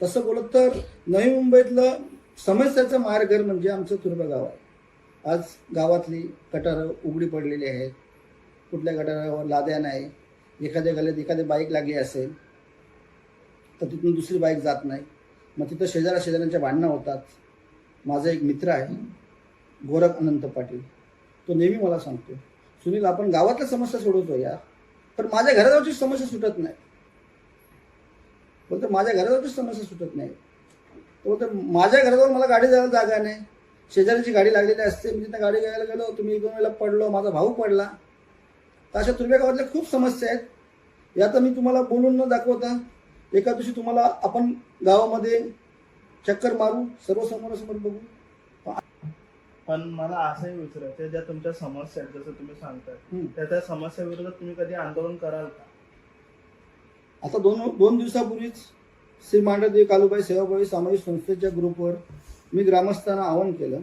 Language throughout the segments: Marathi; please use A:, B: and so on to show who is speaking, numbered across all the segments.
A: तसं बोलत तर नवी मुंबईतलं समस्याचं मारघर म्हणजे आमचं तुर्बा गाव आहे. आज गावातली गटारं उघडी पडलेली आहेत. कुठल्या गटारावर लाद्या नाही. एखाद्या गल्लीत एखादी बाईक लागली असेल तर तिथून दुसरी बाईक जात नाही. मग तिथं शेजाऱ्या शेजाऱ्यांच्या भांडणं होतात. माझा एक मित्र आहे गोरख अनंत पाटील. तो नेहमी मला सांगतो सुनील आपण गावातल्या समस्या सोडवतो या पण माझ्या घराजवळची समस्या सुटत नाही. बोलतो माझ्या घराजवळची समस्या सुटत नाही. तो बोलतो माझ्या घराजवळ मला गाडी जायला जागा नाही. शेजाऱ्याची गाडी लागलेली असते मी तिथं गाडी घ्यायला गेलो तुम्ही एक दोन वेळेला पडलो माझा भाऊ पडला. तर अशा तुर्भ्या गावातल्या खूप समस्या आहेत. या तर मी तुम्हाला बोलून न दाखवता एका दिवशी तुम्हाला आपण गावामध्ये चक्कर मारू सर्व समोरासमोर बघू.
B: पण मला असंही विचारायचं ज्या तुमच्या समस्या आहेत जसं तुम्ही सांगताय. त्या त्या समस्या विरोधात तुम्ही कधी आंदोलन कराल का?
A: आता दोन दोन दिवसापूर्वीच श्री मांडदेवी कालुबाई सेवाभावी सामाजिक संस्थेच्या ग्रुपवर मी ग्रामस्थांना आवाहन केलं.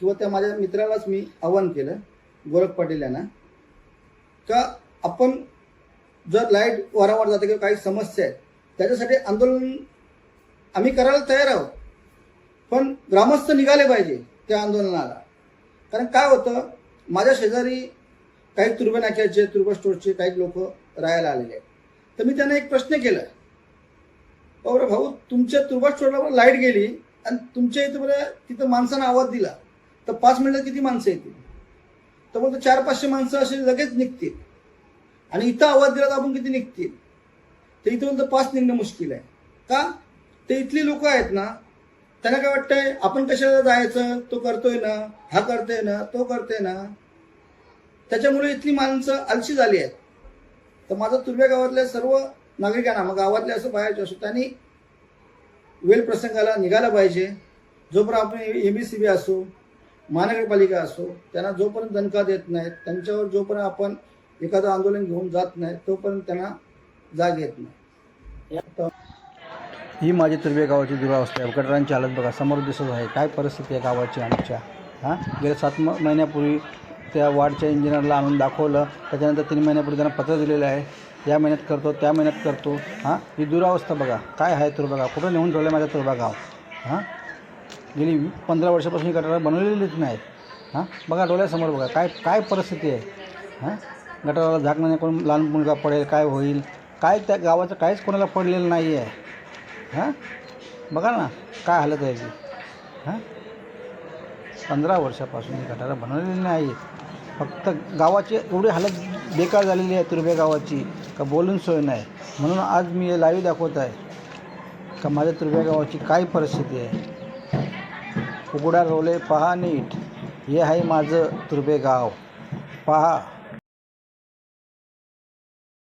A: किंवा त्या माझ्या मित्रालाच मी आवाहन केलं गोरख पाटील यांना. का आपण जर लाइट वारंवार जाते किंवा काही समस्या आहेत त्याच्यासाठी आंदोलन आम्ही करायला तयार आहोत. पण ग्रामस्थ निघाले पाहिजे त्या आंदोलनाला. कारण काय होतं माझ्या शेजारी काही तुर्बे नाक्याचे तुर्बा स्टोरचे काही लोक राहायला आलेले आहेत. तर मी त्यांना एक प्रश्न केला. बरं भाऊ तुमच्या तुर्बा स्टोरला लाइट गेली आणि तुमच्या इथं बरं तिथं माणसानं आवाज दिला. तर पाच मिनिटात किती माणसं येतील? तर बोलतो चार पाचशे माणसं असे लगेच निघतील. आणि इथं आवाज दिला तर आपण किती निघतील? तर इथं बोलतं पाच निघणं मुश्किल आहे. का? ते इथली लोक आहेत ना त्यांना काय वाटतंय? आपण कशाला जायचं? तो करतोय ना हा करतोय ना तो करतोय ना. त्याच्यामुळे इथली माणसं आलशी झाली आहेत. तर माझा तुर्भ्या गावातल्या सर्व नागरिकांना मग गावातले असं बाहेरचे असो त्यांनी वेळ प्रसंगाला निघायला पाहिजे. जोपर्यंत आपण एम बी सी बी असो महानगरपालिका असो त्यांना जोपर्यंत दणका देत नाहीत त्यांच्यावर जोपर्यंत आपण एखादं आंदोलन घेऊन जात नाही तोपर्यंत त्यांना जाग येत नाही.
C: ही माझी तुर्भे गावाची दुरावस्था आहे. गटरांची हालत बघा समोर दिसत आहे. काय परिस्थिती आहे गावाची आमच्या? हां? गेल्या सात म महिन्यापूर्वी त्या वार्डच्या इंजिनियरला आणून दाखवलं. त्याच्यानंतर तीन महिन्यापूर्वी त्यांना पत्र दिलेलं आहे. या महिन्यात करतो त्या महिन्यात करतो. हां? ही दुरावस्था बघा. काय आहे तुर्भा गाव कुठं नेऊन ठेवलं माझ्या तुरबागाव गाव हां? गेली पंधरा वर्षापासून ही गटारं बनवलेलीच नाहीत. हां? बघा डोळ्यासमोर बघा. काय काय परिस्थिती आहे? हां? गटाराला झाकण्याने कोण लहान मुलगा पडेल काय होईल? काय त्या गावाचं काहीच कोणाला पडलेलं नाही आहे हां? बघा ना काय हालत आहे हां? पंधरा वर्षापासून ही गटारं बनवलेली नाही. फक्त गावाची एवढी हालत बेकार झालेली आहे तुर्भे गावाची का बोलून सोय नाही. म्हणून आज मी हे लाईव्ह दाखवत आहे का माझ्या तुर्भे गावाची काय परिस्थिती आहे? उघडा रोले पहा नीट. हे आहे माझं तुर्भे गाव. पहा.